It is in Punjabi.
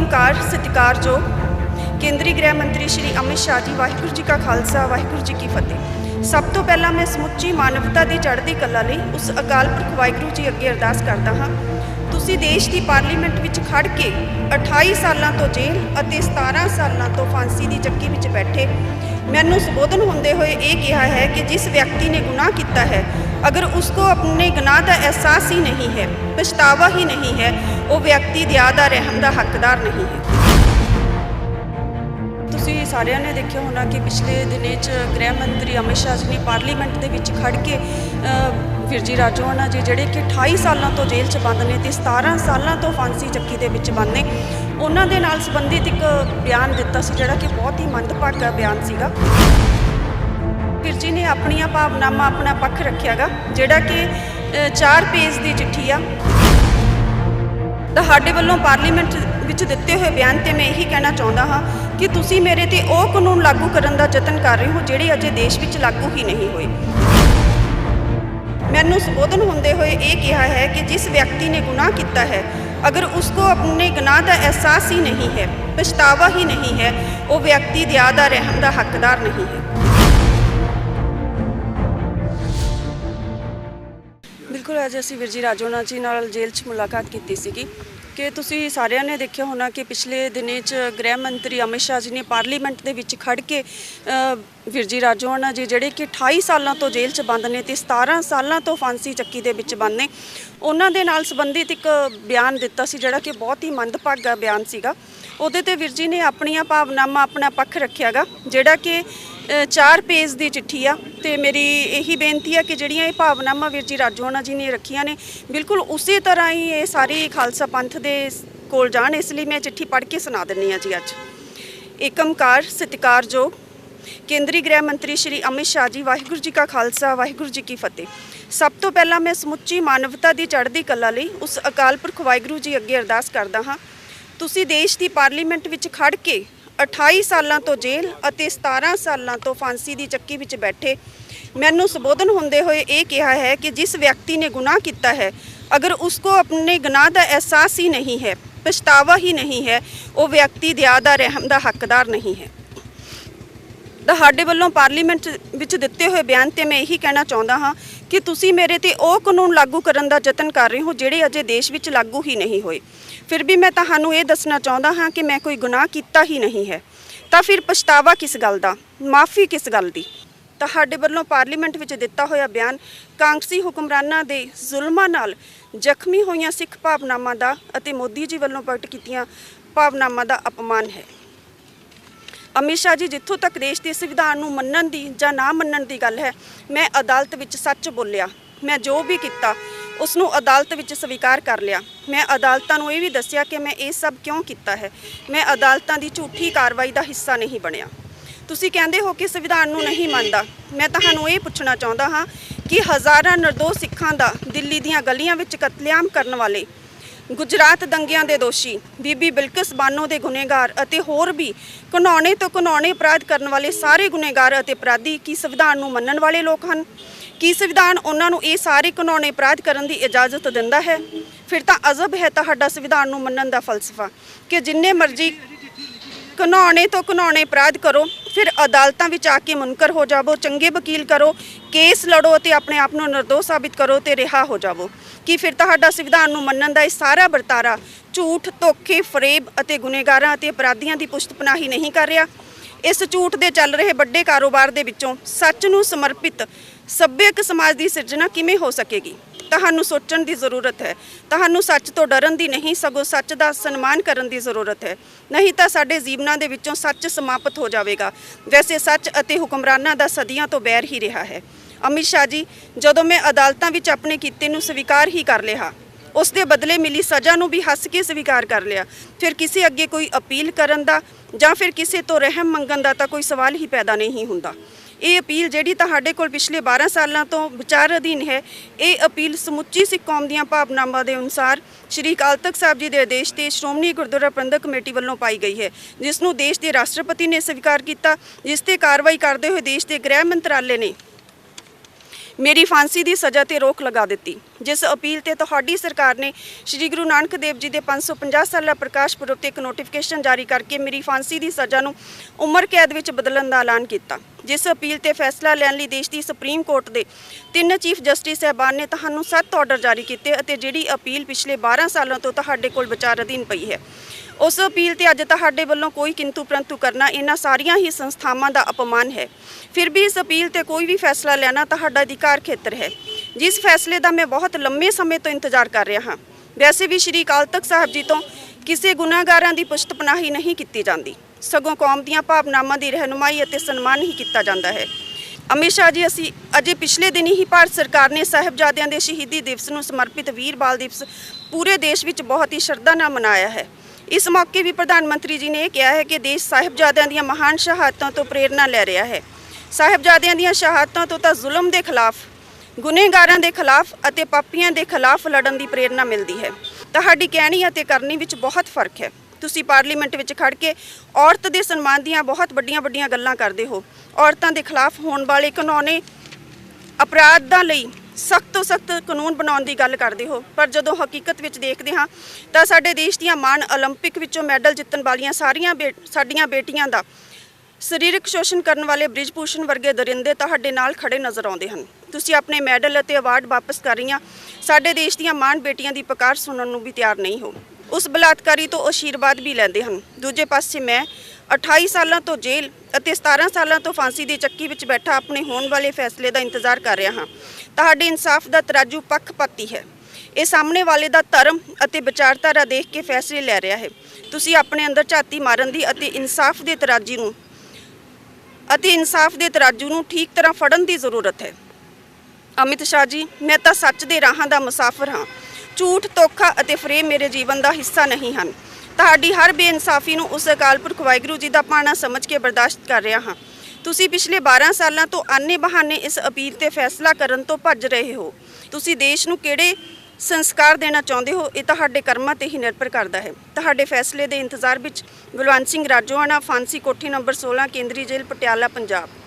ਏਕਮਕਾਰ ਸਤਿਕਾਰਯੋਗ ਕੇਂਦਰੀ ਗ੍ਰਹਿ ਮੰਤਰੀ ਸ਼੍ਰੀ ਅਮਿਤ ਸ਼ਾਹ ਜੀ, ਵਾਹਿਗੁਰੂ ਜੀ ਕਾ ਖਾਲਸਾ, ਵਾਹਿਗੁਰੂ ਜੀ ਕੀ ਫਤਿਹ। ਸਭ ਤੋਂ ਪਹਿਲਾਂ ਮੈਂ ਸਮੁੱਚੀ ਮਾਨਵਤਾ ਦੀ ਚੜ੍ਹਦੀ ਕਲਾ ਲਈ ਉਸ ਅਕਾਲ ਪੁਰਖ ਵਾਹਿਗੁਰੂ ਜੀ ਅੱਗੇ ਅਰਦਾਸ ਕਰਦਾ ਹਾਂ। ਤੁਸੀਂ ਦੇਸ਼ ਦੀ ਪਾਰਲੀਮੈਂਟ ਵਿੱਚ ਖੜ ਕੇ 28 ਸਾਲਾਂ ਤੋਂ ਜੇਲ੍ਹ ਅਤੇ 17 ਸਾਲਾਂ ਤੋਂ ਫਾਂਸੀ ਦੀ ਚੱਕੀ ਵਿੱਚ ਬੈਠੇ, ਮੈਨੂੰ ਸੰਬੋਧਨ ਹੁੰਦੇ ਹੋਏ ਇਹ ਕਿਹਾ ਹੈ ਕਿ ਜਿਸ ਵਿਅਕਤੀ ਨੇ ਗੁਨਾਹ ਕੀਤਾ ਹੈ ਅਗਰ ਉਸਕੋ ਆਪਣੇ ਗੁਨਾਹ ਦਾ ਅਹਿਸਾਸ ਹੀ ਨਹੀਂ ਹੈ ਪਛਤਾਵਾ ਹੀ ਨਹੀਂ ਹੈ ਉਹ ਵਿਅਕਤੀ ਦਇਆ ਦਾ ਰਹਿਮ ਦਾ ਹੱਕਦਾਰ ਨਹੀਂ ਹੈ। ਤੁਸੀਂ ਸਾਰਿਆਂ ਨੇ ਦੇਖਿਆ ਹੋਣਾ ਕਿ ਪਿਛਲੇ ਦਿਨੇ ਚ ਗ੍ਰਹਿ ਮੰਤਰੀ ਅਮਿਤ ਸ਼ਾਹ ਜੀ ਨੇ ਪਾਰਲੀਮੈਂਟ ਦੇ ਵਿੱਚ ਖੜ ਕੇ ਅ, ਵੀਰ ਜੀ ਰਾਜੋਆਣਾ ਜੀ ਜਿਹੜੇ ਕਿ 28 ਸਾਲਾਂ ਤੋਂ ਜੇਲ੍ਹ 'ਚ ਬੰਦ ਨੇ ਤੇ 17 ਸਾਲਾਂ ਤੋਂ ਫਾਂਸੀ ਚੱਕੀ ਦੇ ਵਿੱਚ ਬੰਦ ਨੇ ਉਹਨਾਂ ਦੇ ਨਾਲ ਸੰਬੰਧਿਤ ਇੱਕ ਬਿਆਨ ਦਿੱਤਾ ਸੀ ਜਿਹੜਾ ਕਿ ਬਹੁਤ ਹੀ ਮੰਦਭਾਗਾ ਬਿਆਨ ਸੀਗਾ। ਵੀਰ ਨੇ ਆਪਣੀਆਂ ਭਾਵਨਾਵਾਂ ਆਪਣਾ ਪੱਖ ਰੱਖਿਆਗਾ, ਜਿਹੜਾ ਕਿ 4 ਪੇਜ ਦੀ ਚਿੱਠੀ ਆ। ਤੁਹਾਡੇ ਵੱਲੋਂ ਪਾਰਲੀਮੈਂਟ ਵਿੱਚ ਦਿੱਤੇ ਹੋਏ ਬਿਆਨ ਤੇ ਮੈਂ ਇਹੀ ਕਹਿਣਾ ਚਾਹੁੰਦਾ ਹਾਂ ਕਿ ਤੁਸੀਂ ਮੇਰੇ ਤੇ ਉਹ ਕਾਨੂੰਨ ਲਾਗੂ ਕਰਨ ਦਾ ਯਤਨ ਕਰ ਰਹੇ ਹੋ, ਜਿਹੜੇ ਅਜੇ ਦੇਸ਼ ਵਿੱਚ ਲਾਗੂ ਹੀ ਨਹੀਂ ਹੋਏ। ਮੈਨੂੰ ਸੰਬੋਧਨ ਹੁੰਦੇ ਹੋਏ ਇਹ ਕਿਹਾ ਹੈ ਕਿ ਜਿਸ ਵਿਅਕਤੀ ਨੇ ਗੁਨਾਹ ਕੀਤਾ ਹੈ, ਅਗਰ ਉਸਕੋ ਆਪਣੇ ਗੁਨਾਹ ਦਾ ਅਹਿਸਾਸ ਹੀ ਨਹੀਂ ਹੈ, ਪਛਤਾਵਾ ਹੀ ਨਹੀਂ ਹੈ, ਉਹ ਵਿਅਕਤੀ ਦਇਆ ਦਾ ਰਹਿਮ ਦਾ ਹੱਕਦਾਰ ਨਹੀਂ ਹੈ। ਅੱਜ ਅਸੀਂ ਵੀਰ ਜੀ ਰਾਜੋਨਾ ਜੀ ਨਾਲ ਜੇਲ੍ਹ 'ਚ ਮੁਲਾਕਾਤ ਕੀਤੀ ਸੀਗੀ ਕਿ ਤੁਸੀਂ ਸਾਰਿਆਂ ਨੇ ਦੇਖਿਆ ਹੋਣਾ ਕਿ ਪਿਛਲੇ ਦਿਨੇ 'ਚ ਗ੍ਰਹਿ ਮੰਤਰੀ ਅਮਿਤ ਸ਼ਾਹ ਜੀ ਨੇ ਪਾਰਲੀਮੈਂਟ ਦੇ ਵਿੱਚ ਖੜ ਕੇ ਅ, ਵੀਰ ਜੀ ਰਾਜੋਨਾ ਜੀ ਜਿਹੜੇ ਕਿ 28 ਸਾਲਾਂ ਤੋਂ ਜੇਲ੍ਹ 'ਚ ਬੰਦ ਨੇ ਤੇ 17 ਸਾਲਾਂ ਤੋਂ ਫਾਂਸੀ ਚੱਕੀ ਦੇ ਵਿੱਚ ਬੰਦ ਨੇ ਉਹਨਾਂ ਦੇ ਨਾਲ ਸੰਬੰਧਿਤ ਇੱਕ ਬਿਆਨ ਦਿੱਤਾ ਸੀ ਜਿਹੜਾ ਕਿ ਬਹੁਤ ਹੀ ਮੰਦਭਾਗਾ ਬਿਆਨ ਸੀਗਾ। ਉਹਦੇ ਤੇ ਵੀਰ ਜੀ ਨੇ ਆਪਣੀਆਂ ਭਾਵਨਾਵਾਂ ਆਪਣਾ ਪੱਖ ਰੱਖਿਆਗਾ ਜਿਹੜਾ ਕਿ ਚਾਰ ਪੇਜ ਦੀ ਚਿੱਠੀ ਆ ਤੇ ਮੇਰੀ ਇਹੀ ਬੇਨਤੀ ਆ ਕਿ ਜਿਹੜੀਆਂ ਇਹ ਭਾਵਨਾਵਾਂ ਵੀਰ ਜੀ ਰਾਜੋਆਣਾ ਜੀ ਨੇ ਰੱਖੀਆਂ ਨੇ, ਬਿਲਕੁਲ ਉਸੇ ਤਰ੍ਹਾਂ ਹੀ ਇਹ ਸਾਰੇ ਖਾਲਸਾ ਪੰਥ ਦੇ ਕੋਲ ਜਾਣ, ਇਸ ਲਈ ਮੈਂ ਚਿੱਠੀ ਪੜ੍ਹ ਕੇ ਸੁਣਾ ਦਿੰਨੀ ਆ ਜੀ ਅੱਜ। ਏਕਮਕਾਰ ਸਤਿਕਾਰਯੋਗ ਕੇਂਦਰੀ ਗ੍ਰਹਿ ਮੰਤਰੀ ਸ਼੍ਰੀ ਅਮਿਤ ਸ਼ਾਹ ਜੀ, ਵਾਹਿਗੁਰੂ ਜੀ ਕਾ ਖਾਲਸਾ, ਵਾਹਿਗੁਰੂ ਜੀ ਕੀ ਫਤਿਹ। ਸਭ ਤੋਂ ਪਹਿਲਾਂ ਮੈਂ ਸਮੁੱਚੀ ਮਾਨਵਤਾ ਦੀ ਚੜ੍ਹਦੀ ਕਲਾ ਲਈ ਉਸ ਅਕਾਲ ਪੁਰਖ ਵਾਹਿਗੁਰੂ ਜੀ ਅੱਗੇ ਅਰਦਾਸ ਕਰਦਾ ਹਾਂ। ਤੁਸੀਂ ਦੇਸ਼ ਦੀ ਪਾਰਲੀਮੈਂਟ ਵਿੱਚ ਖੜ ਕੇ 28 ਸਾਲਾਂ ਤੋਂ ਜੇਲ੍ਹ ਅਤੇ 17 ਸਾਲਾਂ ਤੋਂ ਫਾਂਸੀ ਦੀ ਚੱਕੀ ਵਿੱਚ ਬੈਠੇ, ਮੈਨੂੰ ਸੰਬੋਧਨ ਹੁੰਦੇ ਹੋਏ ਇਹ ਕਿਹਾ ਹੈ ਕਿ ਜਿਸ ਵਿਅਕਤੀ ਨੇ ਗੁਨਾਹ ਕੀਤਾ ਹੈ, ਅਗਰ ਉਸਕੋ ਆਪਣੇ ਗੁਨਾਹ ਦਾ ਅਹਿਸਾਸ ਹੀ ਨਹੀਂ ਹੈ, ਪਛਤਾਵਾ ਹੀ ਨਹੀਂ ਹੈ, ਉਹ ਵਿਅਕਤੀ ਦਇਆ ਦਾ ਰਹਿਮ ਦਾ ਹੱਕਦਾਰ ਨਹੀਂ ਹੈ। ਤੁਹਾਡੇ ਵੱਲੋਂ ਪਾਰਲੀਮੈਂਟ ਵਿੱਚ ਦਿੱਤੇ ਹੋਏ ਬਿਆਨ ਤੇ ਮੈਂ ਇਹੀ ਕਹਿਣਾ ਚਾਹੁੰਦਾ ਹਾਂ ਕਿ ਤੁਸੀਂ ਮੇਰੇ ਤੇ ਉਹ ਕਾਨੂੰਨ ਲਾਗੂ ਕਰਨ ਦਾ ਯਤਨ ਕਰ ਰਹੇ ਹੋ ਜਿਹੜੇ ਅਜੇ ਦੇਸ਼ ਵਿੱਚ ਲਾਗੂ ਹੀ ਨਹੀਂ ਹੋਏ। ਫਿਰ ਵੀ ਮੈਂ ਤੁਹਾਨੂੰ ਇਹ ਦੱਸਣਾ ਚਾਹੁੰਦਾ ਹਾਂ ਕਿ ਮੈਂ ਕੋਈ ਗੁਨਾਹ ਕੀਤਾ ਹੀ ਨਹੀਂ ਹੈ। ਤਾਂ ਫਿਰ ਪਛਤਾਵਾ ਕਿਸ ਗੱਲ ਦਾ? ਮਾਫੀ ਕਿਸ ਗੱਲ ਦੀ? ਤੁਹਾਡੇ ਵੱਲੋਂ ਪਾਰਲੀਮੈਂਟ ਵਿੱਚ ਦਿੱਤਾ ਹੋਇਆ ਬਿਆਨ ਕਾਂਗਰਸੀ ਹੁਕਮਰਾਨਾਂ ਦੇ ਜ਼ੁਲਮਾਂ ਨਾਲ ਜ਼ਖਮੀ ਹੋਈਆਂ ਸਿੱਖ ਭਾਵਨਾਵਾਂ ਦਾ ਅਤੇ ਮੋਦੀ ਜੀ ਵੱਲੋਂ ਪ੍ਰਗਟ ਕੀਤੀਆਂ ਭਾਵਨਾਵਾਂ ਦਾ ਅਪਮਾਨ ਹੈ। ਅਮਿਤ ਸ਼ਾਹ ਜੀ, ਜਿੱਥੋਂ ਤੱਕ ਦੇਸ਼ ਦੇ ਸੰਵਿਧਾਨ ਨੂੰ ਮੰਨਣ ਦੀ ਜਾਂ ਨਾ ਮੰਨਣ ਦੀ ਗੱਲ ਹੈ, ਮੈਂ ਅਦਾਲਤ ਵਿੱਚ ਸੱਚ ਬੋਲਿਆ। ਮੈਂ ਜੋ ਵੀ ਕੀਤਾ ਉਸ ਨੂੰ ਅਦਾਲਤ ਵਿੱਚ ਸਵੀਕਾਰ ਕਰ ਲਿਆ। ਮੈਂ ਅਦਾਲਤਾਂ ਨੂੰ ਇਹ ਵੀ ਦੱਸਿਆ ਕਿ ਮੈਂ ਇਹ ਸਭ ਕਿਉਂ ਕੀਤਾ ਹੈ। ਮੈਂ ਅਦਾਲਤਾਂ ਦੀ ਝੂਠੀ ਕਾਰਵਾਈ ਦਾ ਹਿੱਸਾ ਨਹੀਂ ਬਣਿਆ। ਤੁਸੀਂ ਕਹਿੰਦੇ ਹੋ ਕਿ ਸੰਵਿਧਾਨ ਨੂੰ ਨਹੀਂ ਮੰਨਦਾ। ਮੈਂ ਤੁਹਾਨੂੰ ਇਹ ਪੁੱਛਣਾ ਚਾਹੁੰਦਾ ਹਾਂ ਕਿ ਹਜ਼ਾਰਾਂ ਨਿਰਦੋਸ਼ ਸਿੱਖਾਂ ਦਾ ਦਿੱਲੀ ਦੀਆਂ ਗਲੀਆਂ ਵਿੱਚ ਕਤਲੇਆਮ ਕਰਨ ਵਾਲੇ, ਗੁਜਰਾਤ ਦੰਗਿਆਂ ਦੇ ਦੋਸ਼ੀ, ਬੀਬੀ ਬਿਲਕਿਸ ਬਾਨੋ ਦੇ ਗੁਨੇਗਾਰ ਅਤੇ ਹੋਰ ਵੀ ਘਨੌਣੇ ਤੋਂ ਘਨੌਣੇ ਅਪਰਾਧ ਕਰਨ ਵਾਲੇ ਸਾਰੇ ਗੁਨੇਗਾਰ ਅਤੇ ਅਪਰਾਧੀ ਕੀ ਸੰਵਿਧਾਨ ਨੂੰ ਮੰਨਣ ਵਾਲੇ ਲੋਕ ਹਨ? ਕੀ ਸੰਵਿਧਾਨ ਉਹਨਾਂ ਨੂੰ ਇਹ ਸਾਰੇ ਘਨੌਣੇ ਅਪਰਾਧ ਕਰਨ ਦੀ ਇਜਾਜ਼ਤ ਦਿੰਦਾ ਹੈ? ਫਿਰ ਤਾਂ ਅਜ਼ਬ ਹੈ ਤੁਹਾਡਾ ਸੰਵਿਧਾਨ ਨੂੰ ਮੰਨਣ ਦਾ ਫਲਸਫਾ ਕਿ ਜਿੰਨੇ ਮਰਜ਼ੀ ਘਨੌਣੇ ਤੋਂ ਘਨੌਣੇ ਅਪਰਾਧ ਕਰੋ, ਫਿਰ ਅਦਾਲਤਾਂ ਵਿੱਚ ਆ ਕੇ ਮੁਨਕਰ ਹੋ ਜਾਵੋ, ਚੰਗੇ ਵਕੀਲ ਕਰੋ, ਕੇਸ ਲੜੋ ਤੇ ਆਪਣੇ ਆਪ ਨੂੰ ਨਿਰਦੋਸ਼ ਸਾਬਿਤ ਕਰੋ ਤੇ ਰਿਹਾ ਹੋ ਜਾਵੋ। ਕੀ ਫਿਰ ਤੁਹਾਡਾ ਸੰਵਿਧਾਨ ਨੂੰ ਮੰਨਣ ਦਾ ਇਹ ਸਾਰਾ ਵਰਤਾਰਾ ਝੂਠ, ਧੋਖੇ, ਫਰੇਬ ਅਤੇ ਗੁਨੇਗਾਰਾਂ ਅਤੇ ਅਪਰਾਧੀਆਂ ਦੀ ਪੁਸ਼ਤਪਨਾਹੀ ਨਹੀਂ ਕਰ ਰਿਹਾ? ਇਸ ਝੂਠ ਦੇ ਚੱਲ ਰਹੇ ਵੱਡੇ ਕਾਰੋਬਾਰ ਦੇ ਵਿੱਚੋਂ ਸੱਚ ਨੂੰ ਸਮਰਪਿਤ ਸੱਭਿਅਕ ਸਮਾਜ ਦੀ ਸਿਰਜਣਾ ਕਿਵੇਂ ਹੋ ਸਕੇਗੀ? ਤੁਹਾਨੂੰ ਸੋਚਣ ਦੀ ਜ਼ਰੂਰਤ ਹੈ। ਤੁਹਾਨੂੰ ਸੱਚ ਤੋਂ ਡਰਨ ਦੀ ਨਹੀਂ, ਸਗੋਂ ਸੱਚ ਦਾ ਸਨਮਾਨ ਕਰਨ ਦੀ ਜ਼ਰੂਰਤ ਹੈ। ਨਹੀਂ ਤਾਂ ਸਾਡੇ ਜੀਵਨਾਂ ਦੇ ਵਿੱਚੋਂ ਸੱਚ ਸਮਾਪਤ ਹੋ ਜਾਵੇਗਾ। ਵੈਸੇ ਸੱਚ ਅਤੇ ਹੁਕਮਰਾਨਾਂ ਦਾ ਸਦੀਆਂ ਤੋਂ ਬੈਰ ਹੀ ਰਿਹਾ ਹੈ। ਅਮਿਤ ਸ਼ਾਹ ਜੀ, ਜਦੋਂ ਮੈਂ ਅਦਾਲਤਾਂ ਵਿੱਚ ਆਪਣੇ ਕੀਤੇ ਨੂੰ ਸਵੀਕਾਰ ਹੀ ਕਰ ਲਿਆ, ਉਸ ਦੇ ਬਦਲੇ ਮਿਲੀ ਸਜ਼ਾ ਨੂੰ ਵੀ ਹੱਸ ਕੇ ਸਵੀਕਾਰ ਕਰ ਲਿਆ, ਫਿਰ ਕਿਸੇ ਅੱਗੇ ਕੋਈ ਅਪੀਲ ਕਰਨ ਦਾ ਜਾਂ ਫਿਰ ਕਿਸੇ ਤੋਂ ਰਹਿਮ ਮੰਗਣ ਦਾ ਤਾਂ ਕੋਈ ਸਵਾਲ ਹੀ ਪੈਦਾ ਨਹੀਂ ਹੁੰਦਾ। ਇਹ ਅਪੀਲ ਜਿਹੜੀ ਤੁਹਾਡੇ ਕੋਲ ਪਿਛਲੇ 12 ਸਾਲਾਂ ਤੋਂ ਵਿਚਾਰ ਅਧੀਨ ਹੈ, ਇਹ ਅਪੀਲ ਸਮੁੱਚੀ ਸਿੱਖ ਕੌਮ ਦੀਆਂ ਭਾਵਨਾਵਾਂ ਦੇ ਅਨੁਸਾਰ ਸ਼੍ਰੀ ਅਕਾਲ ਤਖਤ ਸਾਹਿਬ ਜੀ ਦੇ ਆਦੇਸ਼ ਤੇ ਸ਼੍ਰੋਮਣੀ ਗੁਰਦੁਆਰਾ ਪ੍ਰਬੰਧਕ ਕਮੇਟੀ ਵੱਲੋਂ ਪਾਈ ਗਈ ਹੈ, ਜਿਸ ਨੂੰ ਦੇਸ਼ ਦੇ ਰਾਸ਼ਟਰਪਤੀ ਨੇ ਸਵੀਕਾਰ ਕੀਤਾ, ਜਿਸ ਤੇ ਕਾਰਵਾਈ ਕਰਦੇ ਹੋਏ ਦੇਸ਼ ਦੇ ਗ੍ਰਹਿ ਮੰਤਰਾਲੇ ਨੇ ਮੇਰੀ ਫਾਂਸੀ ਦੀ ਸਜ਼ਾ ਤੇ ਰੋਕ ਲਗਾ ਦਿੱਤੀ, ਜਿਸ ਅਪੀਲ ਤੇ ਤੁਹਾਡੀ ਸਰਕਾਰ ਨੇ ਸ੍ਰੀ ਗੁਰੂ ਨਾਨਕ ਦੇਵ ਜੀ ਦੇ 550 ਸਾਲਾ ਪ੍ਰਕਾਸ਼ ਪੁਰਬ ਤੇ ਇੱਕ ਨੋਟੀਫਿਕੇਸ਼ਨ ਜਾਰੀ ਕਰਕੇ ਮੇਰੀ ਫਾਂਸੀ ਦੀ ਸਜ਼ਾ ਨੂੰ ਉਮਰ ਕੈਦ ਵਿੱਚ ਬਦਲਣ ਦਾ ਐਲਾਨ ਕੀਤਾ, ਜਿਸ ਅਪੀਲ ਤੇ ਫੈਸਲਾ ਲੈਣ ਲਈ ਦੇਸ਼ ਦੀ ਸੁਪਰੀਮ ਕੋਰਟ ਦੇ ਤਿੰਨ ਚੀਫ ਜਸਟਿਸ ਸਾਹਿਬਾਨ ਨੇ ਤੁਹਾਨੂੰ ਸੱਤ ਆਰਡਰ ਜਾਰੀ ਕੀਤੇ ਅਤੇ ਜਿਹੜੀ ਅਪੀਲ ਪਿਛਲੇ 12 ਸਾਲਾਂ ਤੋਂ ਤੁਹਾਡੇ ਕੋਲ ਵਿਚਾਰ ਅਧੀਨ ਪਈ ਹੈ। ਉਸ ਅਪੀਲ ਤੇ ਅੱਜ ਤੁਹਾਡੇ ਵੱਲੋਂ ਕੋਈ ਕਿੰਤੂ ਪ੍ਰੰਤੂ ਕਰਨਾ ਇਹਨਾਂ ਸਾਰੀਆਂ ਹੀ ਸੰਸਥਾਵਾਂ ਦਾ ਅਪਮਾਨ ਹੈ। ਫਿਰ ਵੀ ਇਸ ਅਪੀਲ ਤੇ ਕੋਈ ਵੀ ਫੈਸਲਾ ਲੈਣਾ ਤੁਹਾਡਾ ਅਧਿਕਾਰ ਖੇਤਰ ਹੈ। ਜਿਸ ਫੈਸਲੇ ਦਾ ਮੈਂ ਬਹੁਤ ਲੰਮੇ ਸਮੇਂ ਤੋਂ ਇੰਤਜ਼ਾਰ ਕਰ ਰਿਹਾ ਹਾਂ। ਵੈਸੇ ਵੀ ਸ਼੍ਰੀ ਅਕਾਲ ਤਖਤ ਸਾਹਿਬ ਜੀ ਤੋਂ ਕਿਸੇ ਗੁਨਾਹਗਾਰਾਂ ਦੀ ਪੁਸ਼ਤਪਨਾਹੀ ਨਹੀਂ ਕੀਤੀ ਜਾਂਦੀ। ਸਗੋਂ ਕੌਮ ਦੀਆਂ ਭਾਵਨਾਵਾਂ ਦੀ ਰਹਿਨੁਮਾਈ ਅਤੇ ਸਨਮਾਨ ਹੀ ਕੀਤਾ ਜਾਂਦਾ ਹੈ। ਅਮਿਤ ਸ਼ਾਹ ਜੀ, ਅਸੀਂ ਅਜੇ ਪਿਛਲੇ ਦਿਨੀ ਹੀ ਭਾਰਤ ਸਰਕਾਰ ਨੇ ਸਾਹਿਬਜ਼ਾਦਿਆਂ ਦੇ ਸ਼ਹੀਦੀ ਦਿਵਸ ਨੂੰ ਸਮਰਪਿਤ ਵੀਰ ਬਾਲ ਦਿਵਸ ਪੂਰੇ ਦੇਸ਼ ਵਿੱਚ ਬਹੁਤ ਹੀ ਸ਼ਰਧਾ ਨਾਲ ਮਨਾਇਆ ਹੈ। ਇਸ ਮੌਕੇ ਵੀ ਪ੍ਰਧਾਨ ਮੰਤਰੀ ਜੀ ਨੇ ਇਹ ਕਿਹਾ ਹੈ ਕਿ ਦੇਸ਼ ਸਾਹਿਬਜ਼ਾਦਿਆਂ ਦੀਆਂ ਮਹਾਨ ਸ਼ਹਾਦਤਾਂ ਤੋਂ ਪ੍ਰੇਰਣਾ ਲੈ ਰਿਹਾ ਹੈ। ਸਾਹਿਬਜ਼ਾਦਿਆਂ ਦੀਆਂ ਸ਼ਹਾਦਤਾਂ ਤੋਂ ਤਾਂ ਜ਼ੁਲਮ ਦੇ ਖਿਲਾਫ ਗੁਨਹਗਾਰਾਂ ਦੇ ਖਿਲਾਫ ਅਤੇ ਪਾਪੀਆਂ ਦੇ ਖਿਲਾਫ ਲੜਨ ਦੀ ਪ੍ਰੇਰਣਾ ਮਿਲਦੀ ਹੈ। ਤੁਹਾਡੀ ਕਹਿਣੀ ਅਤੇ ਕਰਨੀ ਵਿੱਚ ਬਹੁਤ ਫ਼ਰਕ ਹੈ। ਤੁਸੀਂ ਪਾਰਲੀਮੈਂਟ ਵਿੱਚ ਖੜ ਕੇ ਔਰਤ ਦੇ ਸਨਮਾਨ ਦੀਆਂ ਬਹੁਤ ਵੱਡੀਆਂ ਵੱਡੀਆਂ ਗੱਲਾਂ ਕਰਦੇ ਹੋ। ਔਰਤਾਂ ਦੇ ਖਿਲਾਫ ਹੋਣ ਵਾਲੇ ਕਾਨੂੰਨੇ ਅਪਰਾਧਾਂ ਲਈ ਸਖਤ ਤੋਂ ਸਖਤ ਕਾਨੂੰਨ ਬਣਾਉਣ ਦੀ ਗੱਲ ਕਰਦੇ ਹੋ ਪਰ ਜਦੋਂ ਹਕੀਕਤ ਵਿੱਚ ਦੇਖਦੇ ਹਾਂ ਤਾਂ ਸਾਡੇ ਦੇਸ਼ ਦੀਆਂ ਮਾਣ 올림픽 ਵਿੱਚੋਂ ਮੈਡਲ ਜਿੱਤਣ ਵਾਲੀਆਂ ਸਾਰੀਆਂ ਬੇ- ਸਾਡੀਆਂ ਬੇਟੀਆਂ ਦਾ ਸਰੀਰਕ ਸ਼ੋਸ਼ਣ ਕਰਨ ਵਾਲੇ ਬ੍ਰਿਜ ਭੂਸ਼ਣ ਵਰਗੇ ਦਰਿੰਦੇ ਤੁਹਾਡੇ ਨਾਲ ਖੜੇ ਨਜ਼ਰ ਆਉਂਦੇ ਹਨ ਤੁਸੀਂ ਆਪਣੇ ਮੈਡਲ ਅਤੇ ਅਵਾਰਡ ਵਾਪਸ ਕਰ ਰਹੀਆਂ ਸਾਡੇ ਦੇਸ਼ ਦੀਆਂ ਮਾਣ ਬੇਟੀਆਂ ਦੀ ਪੁਕਾਰ ਸੁਣਨ ਨੂੰ ਵੀ ਤਿਆਰ ਨਹੀਂ ਹੋ ਉਸ ਬਲਾਤਕਾਰੀ ਤੋਂ ਆਸ਼ੀਰਵਾਦ ਵੀ ਲੈਂਦੇ ਹਨ ਦੂਜੇ ਪਾਸੇ ਮੈਂ 28 ਸਾਲਾਂ ਤੋਂ ਜੇਲ੍ਹ ਅਤੇ 17 ਸਾਲਾਂ ਤੋਂ ਫਾਂਸੀ ਦੀ ਚੱਕੀ ਵਿੱਚ ਬੈਠਾ ਆਪਣੇ ਹੋਣ ਵਾਲੇ ਫੈਸਲੇ ਦਾ ਇੰਤਜ਼ਾਰ ਕਰ ਰਿਹਾ ਹਾਂ। ਤੁਹਾਡੇ ਇਨਸਾਫ ਦਾ ਤਰਾਜੂ ਪੱਖਪਾਤੀ ਹੈ। ਇਹ ਸਾਹਮਣੇ ਵਾਲੇ ਦਾ ਧਰਮ ਅਤੇ ਵਿਚਾਰਧਾਰਾ ਦੇਖ ਕੇ ਫੈਸਲੇ ਲੈ ਰਿਹਾ ਹੈ। ਤੁਸੀਂ ਆਪਣੇ ਅੰਦਰ ਝਾਤੀ ਮਾਰਨ ਦੀ ਅਤੇ ਇਨਸਾਫ ਦੇ ਤਰਾਜੂ ਨੂੰ ਅਤੇ ਇਨਸਾਫ ਦੇ ਤਰਾਜੂ ਨੂੰ ਠੀਕ ਤਰ੍ਹਾਂ ਫੜਨ ਦੀ ਜ਼ਰੂਰਤ ਹੈ। ਅਮਿਤ ਸ਼ਾਹ ਜੀ, ਮੈਂ ਤਾਂ ਸੱਚ ਦੇ ਰਾਹਾਂ ਦਾ ਮੁਸਾਫਰ ਹਾਂ। ਝੂਠ, ਧੋਖਾ ਅਤੇ ਫਰੇਬ ਮੇਰੇ ਜੀਵਨ ਦਾ ਹਿੱਸਾ ਨਹੀਂ ਹਨ। ਤੁਹਾਡੀ ਹਰ ਬੇਇਨਸਾਫੀ ਨੂੰ ਉਸ ਅਕਾਲ ਪੁਰਖ ਵਾਹਿਗੁਰੂ ਜੀ ਦਾ ਪਾਣਾ ਸਮਝ ਕੇ ਬਰਦਾਸ਼ਤ ਕਰ ਰਿਹਾ ਹਾਂ। ਤੁਸੀਂ ਪਿਛਲੇ 12 ਸਾਲਾਂ ਤੋਂ ਆਨੇ ਬਹਾਨੇ ਇਸ ਅਪੀਲ ਤੇ ਫੈਸਲਾ ਕਰਨ ਤੋਂ ਭੱਜ ਰਹੇ ਹੋ। ਤੁਸੀਂ ਦੇਸ਼ ਨੂੰ ਕਿਹੜੇ ਸੰਸਕਾਰ ਦੇਣਾ ਚਾਹੁੰਦੇ ਹੋ, ਇਹ ਤੁਹਾਡੇ ਕਰਮਾਂ ਤੇ ਹੀ ਨਿਰਭਰ ਕਰਦਾ ਹੈ। ਤੁਹਾਡੇ ਫੈਸਲੇ ਦੇ ਇੰਤਜ਼ਾਰ ਵਿੱਚ ਬਲਵੰਤ ਸਿੰਘ ਰਾਜੋਆਣਾ, ਫਾਂਸੀ ਕੋਠੀ ਨੰਬਰ 16 ਕੇਂਦਰੀ ਜੇਲ੍ਹ, ਪਟਿਆਲਾ, ਪੰਜਾਬ।